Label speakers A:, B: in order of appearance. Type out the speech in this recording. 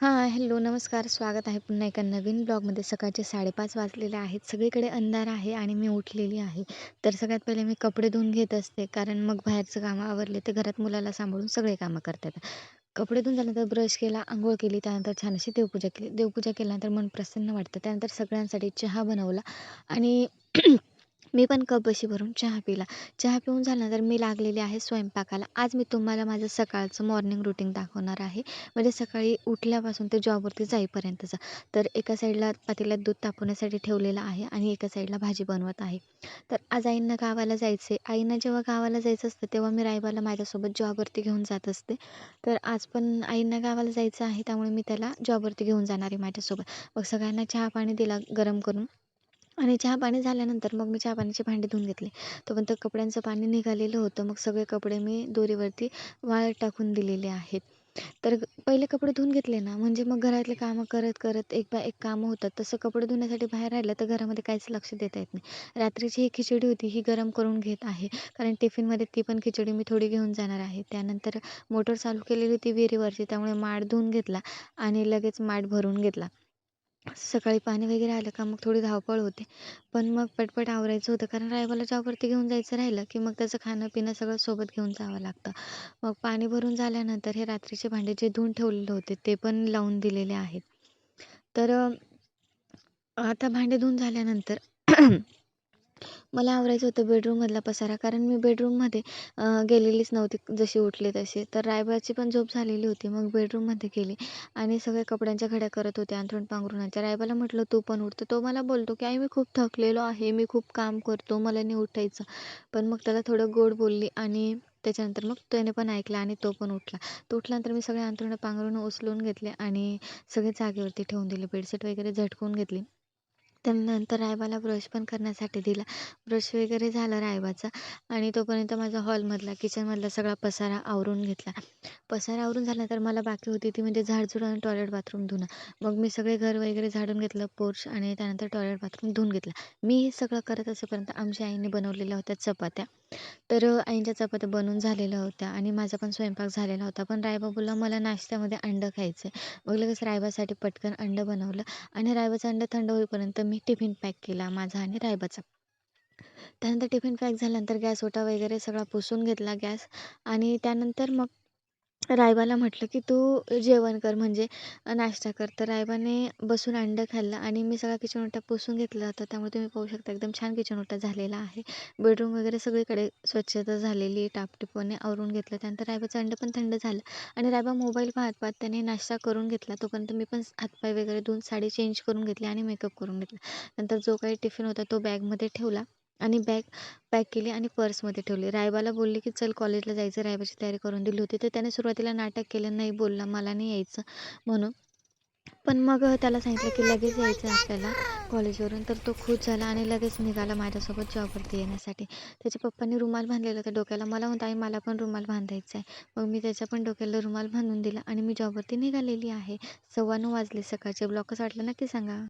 A: हां, हॅलो, नमस्कार. स्वागत आहे पुन्हा एका नवीन ब्लॉगमध्ये. सकाळचे 5:30 वाजलेले आहेत. सगळीकडे अंधार आहे आणि मी उठलेली आहे. तर सगळ्यात पहिले मी कपडे धुवून घेत असते, कारण मग बाहेरचं कामं आवरले ते घरात मुलाला सांभाळून सगळे कामं करतात कपडे धुवून झाल्यानंतर ब्रश केला, आंघोळ केली, त्यानंतर छान अशी देवपूजा केली. देवपूजा केल्यानंतर मन प्रसन्न वाटतं. त्यानंतर सगळ्यांसाठी चहा बनवला आणि मी पण कप बशी भरून चहा पिला. चहा पिऊन झाल्यानंतर मी लागलेली आहे स्वयंपाकाला. आज मी तुम्हाला माझं सकाळचं मॉर्निंग रुटीन दाखवणार आहे. म्हणजे सकाळी उठल्यापासून ते जॉबवरती जाईपर्यंतचं. तर एका साईडला पातेल्यात दूध तापवण्यासाठी ठेवलेलं आहे आणि एका साईडला भाजी बनवत आहे. तर आज आईंना गावाला जायचं आईंना जेव्हा गावाला जायचं असतं तेव्हा मी रायबाला माझ्यासोबत जॉबवरती घेऊन जात असते. तर आज पण आईंना गावाला जायचं आहे त्यामुळे मी त्याला जॉबवरती घेऊन जाणार आहे माझ्यासोबत. मग सगळ्यांना चहा पाणी दिला गरम करून. आणि चहा पाणी झाल्यानंतर मग मी चहा पाण्याचे भांडे धुवून घेतले. तोपर्यंत कपड्यांचं पाणी निघालेलं होतं. मग सगळे कपडे मी दोरीवरती वाळत टाकून दिलेले आहेत. तर पहिले कपडे धुवून घेतले ना म्हणजे मग घरातले कामं करत करत एक बा एक कामं होतात. तसं कपडे धुण्यासाठी बाहेर राहिलं तर घरामध्ये काहीच लक्ष देता येत नाही. रात्रीची ही खिचडी होती ही गरम करून घेत आहे. कारण टिफिनमध्ये ती पण खिचडी मी थोडी घेऊन जाणार आहे. त्यानंतर मोटर चालू केलेली होती विहिरीवरची त्यामुळे माठ धुवून घेतला आणि लगेच माठ भरून घेतला. सकाळी पाणी वगैरे आलं का मग थोडी धावपळ होते. पण मग पटपट आवरायचं होतं कारण रायबाला जॉबवरती घेऊन जायचं राहिलं की मग त्याचं खाणं-पिणं सगळं सोबत घेऊन जावं लागतं. मग पाणी भरून झाल्यानंतर हे रात्रीचे भांडे जे धुवून ठेवलेले होते ते पण लावून दिलेले आहेत. तर आता भांडे धुवून झाल्यानंतर मला आवरायचं होतं बेडरूममधला पसारा कारण मी बेडरूममध्ये गेलेलीच नव्हती जशी उठले तशी. तर रायबाची पण झोप झालेली होती. मग बेडरूममध्ये गेले आणि सगळ्या कपड्यांच्या घड्या करत होते अंथरूण पांघरुणाच्या. रायबाला म्हटलं तू पण उठ. तर तो मला बोलतो की आई मी खूप थकलेलो आहे. मी खूप काम करतो. मला नाही उठायचं. पण मग त्याला थोडं गोड बोलली आणि त्याच्यानंतर मग त्याने पण ऐकलं आणि तो पण उठला. तो उठल्यानंतर मी सगळे अंथरुणं पांघरुणं उचलून घेतले आणि सगळे जागेवरती ठेवून दिले. बेडशीट वगैरे झटकून घेतली. त्यानंतर रायबाला ब्रश पण करण्यासाठी दिला. ब्रश वगैरे झाला रायबाचा आणि तोपर्यंत माझा हॉलमधला, किचनमधला सगळा पसारा आवरून घेतला. पसारा आवरून झाल्यानंतर मला बाकी होती ती म्हणजे झाडझूड आणि टॉयलेट बाथरूम धुणं. मग मी सगळे घर वगैरे झाडून घेतलं, पोर्च आणि त्यानंतर टॉयलेट बाथरूम धुवून घेतला मी हे सगळं करत असेपर्यंत आमच्या आईने बनवलेल्या होत्या चपात्या. तर आईंच्या चपात्या बनवून झालेल्या होत्या आणि माझा पण स्वयंपाक झालेला होता. पण रायबा बोलला मला नाश्त्यामध्ये अंडं खायचं आहे. मग लगेच रायबासाठी पटकन अंडं बनवलं आणि रायबाचं अंडं थंड होईपर्यंत मी टिफिन पॅक केला माझा आणि रायबाचा. त्यानंतर टिफिन पॅक झाल्यानंतर गॅस ओटा वगैरे सगळा पुसून घेतला गॅस आणि त्यानंतर मग रायबाला म्हटलं की तू जेवण कर म्हणजे नाश्ता कर. तर रायबाने बसून अंडं खाल्लं आणि मी सगळा किचन ओटा पुसून घेतला होता. त्यामुळे तुम्ही पाहू शकता एकदम छान किचन ओटा झालेला आहे. बेडरूम वगैरे सगळीकडे स्वच्छता झालेली टापटीपने आवरून घेतलं. त्यानंतर रायबाचं अंडं पण थंड झालं आणि रायबा मोबाईल पाहत पाहत त्याने नाश्ता करून घेतला. तोपर्यंत मी पण हातपाय वगैरे धुवून साडी चेंज करून घेतली आणि मेकअप करून घेतला. नंतर जो काही टिफिन होता तो बॅगमध्ये ठेवला आणि बॅग पॅक केली आणि पर्समध्ये ठेवली. रायबाला बोलले की चल कॉलेजला जायचं. रायबाची तयारी करून दिली होती. तर त्याने सुरुवातीला नाटक केलं. नाही बोलला मला नाही यायचं म्हणून. पण मग त्याला सांगितलं की लगेच यायचं आपल्याला कॉलेजवरून. तर तो खुश झाला आणि लगेच निघाला माझ्यासोबत जॉबवरती येण्यासाठी. त्याच्या पप्पांनी रुमाल बांधलेला होता डोक्याला. मला म्हणतो आई मला पण रुमाल बांधायचा आहे. मग मी त्याच्या पण डोक्याला रुमाल बांधून दिला आणि मी जॉबवरती निघालेली आहे. 9:15 वाजले सकाळचे. ब्लॉग वाटलं वाटला नक्की सांगा.